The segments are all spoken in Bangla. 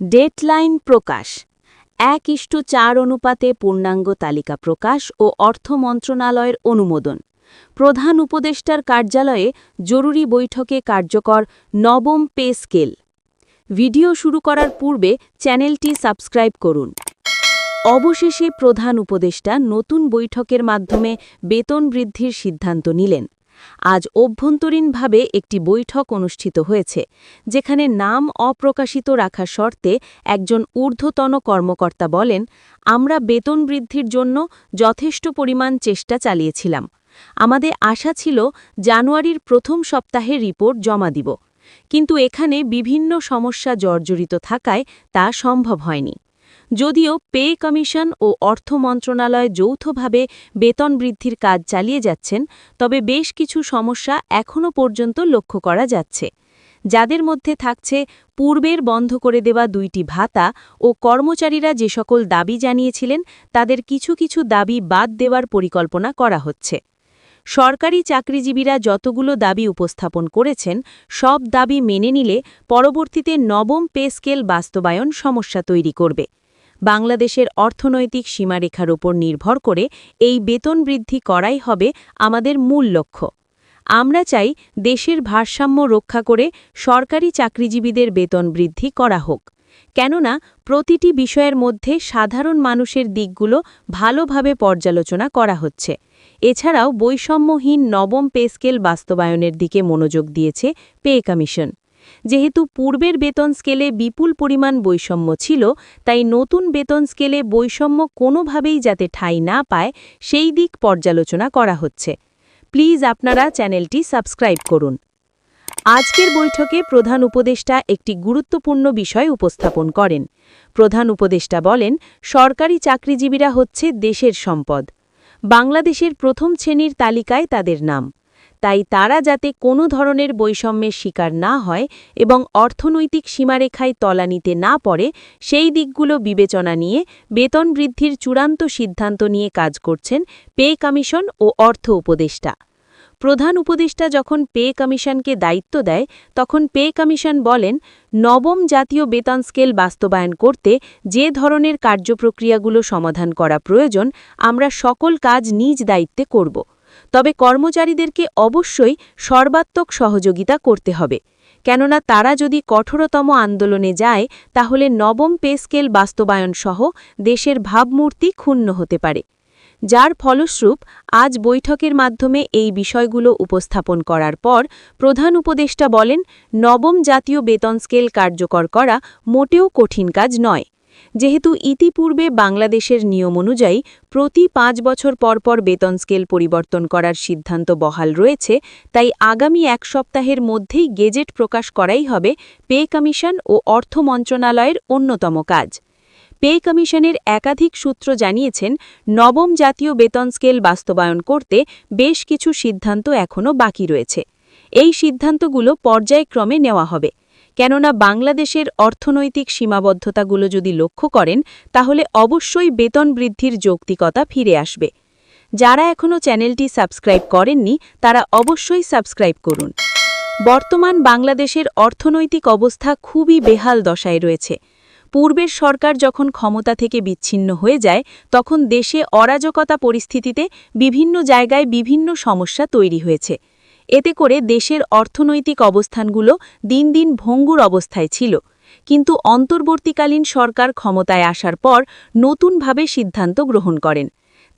ডেটলাইন প্রকাশ। এক ইষ্টু চার অনুপাতে পূর্ণাঙ্গ তালিকা প্রকাশ ও অর্থ মন্ত্রণালয়ের অনুমোদন। প্রধান উপদেষ্টার কার্যালয়ে জরুরি বৈঠকে কার্যকর নবম পে স্কেল। ভিডিও শুরু করার পূর্বে চ্যানেলটি সাবস্ক্রাইব করুন। অবশেষে প্রধান উপদেষ্টা নতুন বৈঠকের মাধ্যমে বেতন বৃদ্ধির সিদ্ধান্ত নিলেন। আজ অভ্যন্তরীণভাবে একটি বৈঠক অনুষ্ঠিত হয়েছে, যেখানে নাম অপ্রকাশিত রাখার শর্তে একজন ঊর্ধ্বতন কর্মকর্তা বলেন, আমরা বেতন বৃদ্ধির জন্য যথেষ্ট পরিমাণ চেষ্টা চালিয়েছিলাম। আমাদের আশা ছিল জানুয়ারির প্রথম সপ্তাহে রিপোর্ট জমা দিব। কিন্তু এখানে বিভিন্ন সমস্যা জর্জরিত থাকায় তা সম্ভব হয়নি। যদিও পে কমিশন ও অর্থ মন্ত্রণালয় যৌথভাবে বেতন বৃদ্ধির কাজ চালিয়ে যাচ্ছেন, তবে বেশ কিছু সমস্যা এখনও পর্যন্ত লক্ষ্য করা যাচ্ছে। যাদের মধ্যে থাকছে পূর্বের বন্ধ করে দেওয়া দুইটি ভাতা ও কর্মচারীরা যে সকল দাবি জানিয়েছিলেন, তাদের কিছু কিছু দাবি বাদ দেওয়ার পরিকল্পনা করা হচ্ছে। সরকারি চাকরিজীবীরা যতগুলো দাবি উপস্থাপন করেছেন, সব দাবি মেনে নিলে পরবর্তীতে নবম পে স্কেল বাস্তবায়ন সমস্যা তৈরি করবে। বাংলাদেশের অর্থনৈতিক সীমারেখার ওপর নির্ভর করে এই বেতন বৃদ্ধি করাই হবে আমাদের মূল লক্ষ্য। আমরা চাই দেশের ভারসাম্য রক্ষা করে সরকারি চাকরিজীবীদের বেতন বৃদ্ধি করা হোক। কেননা, প্রতিটি বিষয়ের মধ্যে সাধারণ মানুষের দিকগুলো ভালোভাবে পর্যালোচনা করা হচ্ছে। এছাড়াও বৈষম্যহীন নবম পে স্কেল বাস্তবায়নের দিকে মনোযোগ দিয়েছে পে কমিশন। যেহেতু পূর্বের বেতন স্কেলে বিপুল পরিমাণ বৈষম্য ছিল, তাই নতুন বেতন স্কেলে বৈষম্য কোনোভাবেই যাতে ঠাঁই না পায়, সেই দিক পর্যালোচনা করা হচ্ছে। প্লিজ আপনারা চ্যানেলটি সাবস্ক্রাইব করুন। আজকের বৈঠকে প্রধান উপদেষ্টা একটি গুরুত্বপূর্ণ বিষয় উপস্থাপন করেন। প্রধান উপদেষ্টা বলেন, সরকারি চাকরিজীবীরা হচ্ছে দেশের সম্পদ। বাংলাদেশের প্রথম শ্রেণির তালিকায় তাদের নাম। তাই তারা যাতে কোনো ধরনের বৈষম্যের শিকার না হয় এবং অর্থনৈতিক সীমারেখায় তলানিতে না পড়ে, সেই দিকগুলো বিবেচনা নিয়ে বেতন বৃদ্ধির চূড়ান্ত সিদ্ধান্ত নিয়ে কাজ করছেন পে কমিশন ও অর্থ উপদেষ্টা। প্রধান উপদেষ্টা যখন পে কমিশনকে দায়িত্ব দেয়, তখন পে কমিশন বলেন, নবম জাতীয় বেতন স্কেল বাস্তবায়ন করতে যে ধরনের কার্যপ্রক্রিয়াগুলো সমাধান করা প্রয়োজন, আমরা সকল কাজ নিজ দায়িত্বে করব। তবে কর্মচারীদেরকে অবশ্যই সর্বাত্মক সহযোগিতা করতে হবে। কেননা তারা যদি কঠোরতম আন্দোলনে যায়, তাহলে নবম পে স্কেল বাস্তবায়ন সহ দেশের ভাবমূর্তি ক্ষুণ্ণ হতে পারে। যার ফলস্বরূপ, আজ বৈঠকের মাধ্যমে এই বিষয়গুলো উপস্থাপন করার পর প্রধান উপদেষ্টা বলেন, নবম জাতীয় বেতন স্কেল কার্যকর করা মোটেও কঠিন কাজ নয়। যেহেতু ইতিপূর্বে বাংলাদেশের নিয়ম অনুযায়ী প্রতি পাঁচ বছর পরপর বেতন স্কেল পরিবর্তন করার সিদ্ধান্ত বহাল রয়েছে, তাই আগামী এক সপ্তাহের মধ্যেই গেজেট প্রকাশ করাই হবে পে কমিশন ও অর্থ মন্ত্রণালয়ের অন্যতম কাজ। পে কমিশনের একাধিক সূত্র জানিয়েছেন, নবম জাতীয় বেতন স্কেল বাস্তবায়ন করতে বেশ কিছু সিদ্ধান্ত এখনও বাকি রয়েছে। এই সিদ্ধান্তগুলো পর্যায়ক্রমে নেওয়া হবে। কেননা বাংলাদেশের অর্থনৈতিক সীমাবদ্ধতাগুলো যদি লক্ষ্য করেন, তাহলে অবশ্যই বেতন বৃদ্ধির যৌক্তিকতা ফিরে আসবে। যারা এখনও চ্যানেলটি সাবস্ক্রাইব করেননি, তারা অবশ্যই সাবস্ক্রাইব করুন। বর্তমান বাংলাদেশের অর্থনৈতিক অবস্থা খুবই বেহাল দশায় রয়েছে। পূর্বের সরকার যখন ক্ষমতা থেকে বিচ্ছিন্ন হয়ে যায়, তখন দেশে অরাজকতা পরিস্থিতিতে বিভিন্ন জায়গায় বিভিন্ন সমস্যা তৈরি হয়েছে। এতে করে দেশের অর্থনৈতিক অবস্থানগুলো দিন দিন ভঙ্গুর অবস্থায় ছিল। কিন্তু অন্তর্বর্তীকালীন সরকার ক্ষমতায় আসার পর নতুনভাবে সিদ্ধান্ত গ্রহণ করেন।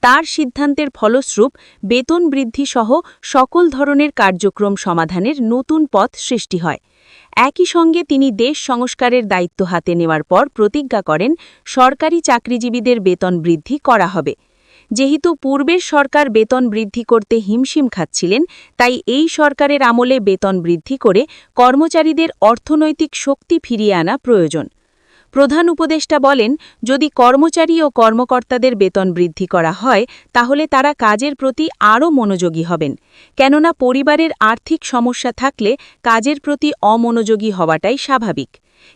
তার সিদ্ধান্তের ফলস্বরূপ বেতন বৃদ্ধিসহ সকল ধরনের কার্যক্রম সমাধানের নতুন পথ সৃষ্টি হয়। একই সঙ্গে তিনি দেশ সংস্কারের দায়িত্ব হাতে নেওয়ার পর প্রতিজ্ঞা করেন, সরকারি চাকরিজীবীদের বেতন বৃদ্ধি করা হবে। যেহেতু পূর্বের সরকার বেতন বৃদ্ধি করতে হিমশিম খাচ্ছিলেন, তাই এই সরকারের আমলে বেতন বৃদ্ধি করে কর্মচারীদের অর্থনৈতিক শক্তি ফিরিয়ে আনা প্রয়োজন। প্রধান উপদেষ্টা বলেন, যদি কর্মচারী ও কর্মকর্তাদের বেতন বৃদ্ধি করা হয়, তাহলে তারা কাজের প্রতি আরও মনোযোগী হবেন। কেননা পরিবারের আর্থিক সমস্যা থাকলে কাজের প্রতি অমনোযোগী হওয়াটাই স্বাভাবিক।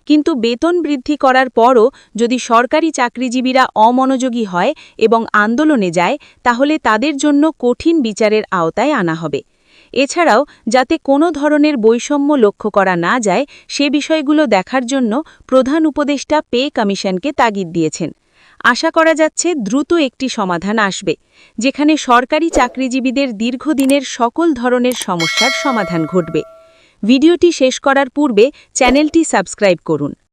কিন্তু বেতন বৃদ্ধি করার পরও যদি সরকারি চাকরিজীবীরা অমনোযোগী হয় এবং আন্দোলনে যায়, তাহলে তাদের জন্য কঠিন বিচারের আওতায় আনা হবে। এছাড়াও, যাতে কোনো ধরনের বৈষম্য লক্ষ্য করা না যায়, সে বিষয়গুলো দেখার জন্য প্রধান উপদেষ্টা পে কমিশনকে তাগিদ দিয়েছেন। আশা করা যাচ্ছে দ্রুত একটি সমাধান আসবে, যেখানে সরকারি চাকরিজীবীদের দীর্ঘদিনের সকল ধরনের সমস্যার সমাধান ঘটবে। ভিডিওটি শেষ করার পূর্বে চ্যানেলটি সাবস্ক্রাইব করুন।